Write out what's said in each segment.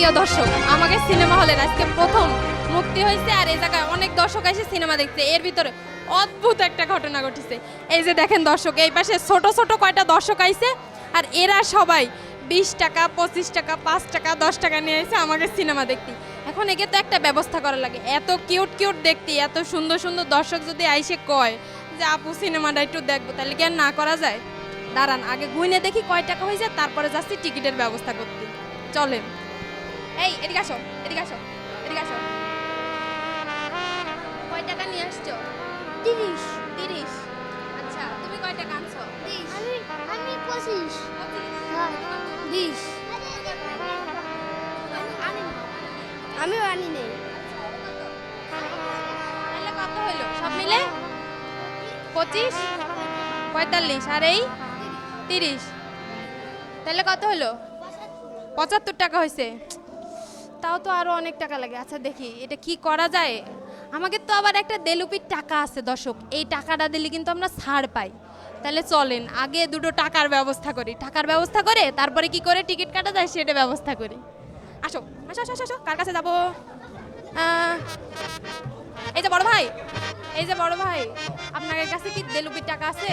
প্রিয় দর্শক, আমাকে সিনেমা হলের আজকে প্রথম মুক্তি হয়েছে আর এই জায়গায় অনেক দর্শক এসে সিনেমা দেখছে। এর ভিতরে অদ্ভুত একটা ঘটনা ঘটেছে। এই যে দেখেন দর্শক, এই পাশে ছোট ছোট কয়টা দর্শক আইছে আর এরা সবাই বিশ টাকা, পঁচিশ টাকা, পাঁচ টাকা, দশ টাকা নিয়ে এসে আমাকে সিনেমা দেখতে। এখন একে তো একটা ব্যবস্থা করা লাগে। এত কিউট কিউট দেখতে, এত সুন্দর সুন্দর দর্শক যদি আইসে কয় যে, আপু, সিনেমাটা একটু দেখব, তাহলে কি আর না করা যায়? দাঁড়ান, আগে গুইনে দেখি কয় টাকা হয়ে যায়, তারপরে যাচ্ছি টিকিটের ব্যবস্থা করতে। চলেন। এই এদিকে আসো এদিকে আসো এদিকে আসো। কয় টাকা নিয়ে আসছো? তিরিশ। তিরিশ? আচ্ছা তুমি কয় টাকা আনছো? আমি আমি পঁচিশ? হ্যাঁ। বিশ? আমিও আনি নেই। তাহলে কত হলো? সব মিলে? পঁচিশ? পঁয়তাল্লিশ। আর এই? তিরিশ। তাহলে কত হলো? পঁচাত্তর টাকা হয়েছে। তাও তো আরও অনেক টাকা লাগে। আচ্ছা দেখি এটা কি করা যায়? আমাকে তো আবার একটা দেলুপির টাকা আছে দর্শক। এই টাকাটা দিলে কিন্তু আমরা ছাড় পাই। তাহলে চলেন আগে দুটো টাকার ব্যবস্থা করি। টাকার ব্যবস্থা করে তারপরে কি করে টিকিট কাটা যায় সেটা ব্যবস্থা করি। আসো আসো আসো আসো, আসো কার কাছে যাব? এই যে বড় ভাই এই যে বড় ভাই আপনার কাছে কি দেলুপির টাকা আছে?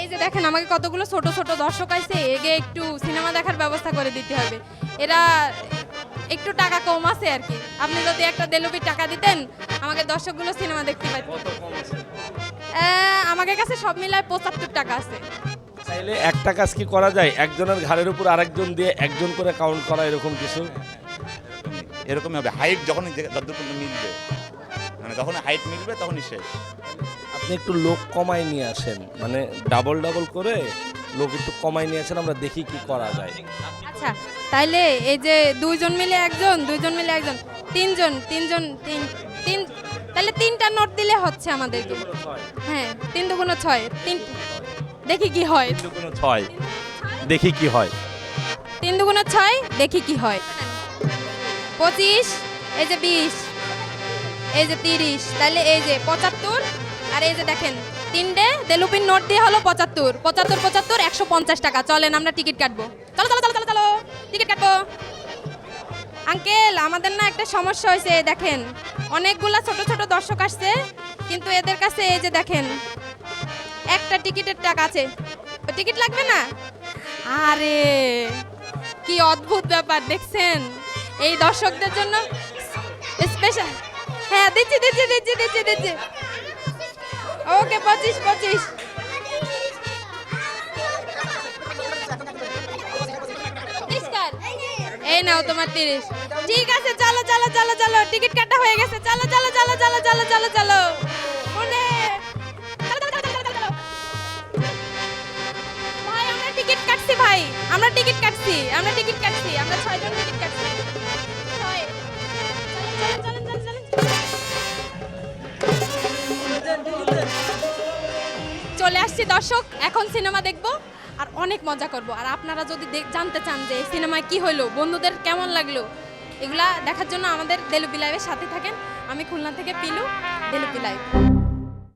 এই যে দেখেন আমাকে কতগুলো ছোট ছোট দর্শক আছে এগে একটু সিনেমা দেখার ব্যবস্থা করে দিতে হবে। এরা একটু টাকা কম আছে আর কি। আপনি যদি একটা দেলুপির টাকা দিতেন আমাকে দর্শকগুলো সিনেমা দেখতে পাইতেন আমাকে কাছে সব মিলায় পঁচাত্তর টাকা আছে। চাইলে একটা কাজ কি করা যায় একজনের ঘাড়ের উপর আরেকজন দিয়ে একজন করে কাউন্ট করা এরকম কিছু? এরকমই হবে। হাইট যখনই যে- যতদূর মিলবে। মানে যখন হাইট মিলবে তখনই শেষ। আপনি একটু লোক কমাই নিয়ে আসেন। মানে ডাবল ডাবল করে লোক একটু কমাই নিয়ে আসেন আমরা দেখি কি করা যায়। আচ্ছা তাইলে এই যে দুইজন মিলে একজন দুইজন মিলে একজন তিনজন তিনজন তিন তিন তাহলে তিনটা নোট দিলে হচ্ছে আমাদের হ্যাঁ তিন দুগুণ ছয় তিন দেখি কি হয়। কোনো ছয় দেখি কি হয়। তিন দুগুণ ছয় দেখি কি হয়। পঁচিশ এই যে বিশ এই যে তিরিশ তাহলে এই যে পঁচাত্তর আর এই যে দেখেন, তিনটে, দেলুপিন নোট দিয়ে হলো পঁচাত্তর। পঁচাত্তর পঁচাত্তর, একশো পঞ্চাশ টাকা। চলেন, আমরা টিকিট কাটবো। চলো চলো চলো চলো চলো। টিকিট কাটবো। আঙ্কেল, আমাদের না একটা সমস্যা হয়েছে দেখেন। অনেকগুলা ছোট ছোট দর্শক আসছে, কিন্তু এদের কাছে এই যে দেখেন, একটা টিকিটের টাকা আছে। টিকিট লাগবে না? আরে, কি অদ্ভুত ব্যাপার, দেখছেন? এই দর্শকদের জন্য স্পেশাল হ্যাঁ দিচ্ছি দিচ্ছি দিচ্ছি দিচ্ছি দিচ্ছি। ওকে পঁচিশ পঁচিশ? এই নাও তোমার তিরিশ ঠিক আছে চলো চলো চলো চলো টিকিট কাটা হয়ে গেছে চলো চলো চলো চলো চলো চলো চলো মনে টিকিট কাটছি ভাই আমরা টিকিট কাটছি আমরা টিকিট কাটছি আমরা ছয়জন টিকিট কাটছি চলে আসছি দর্শক, এখন সিনেমা দেখব আর অনেক মজা করব। আর আপনারা যদি জানতে চান যে সিনেমায় কি হলো বন্ধুদের কেমন লাগল, এগুলা দেখার জন্য আমাদের দেলুপি লাইভের সাথে থাকেন। আমি খুলনা থেকে পিলু, দেলুপি লাইভ।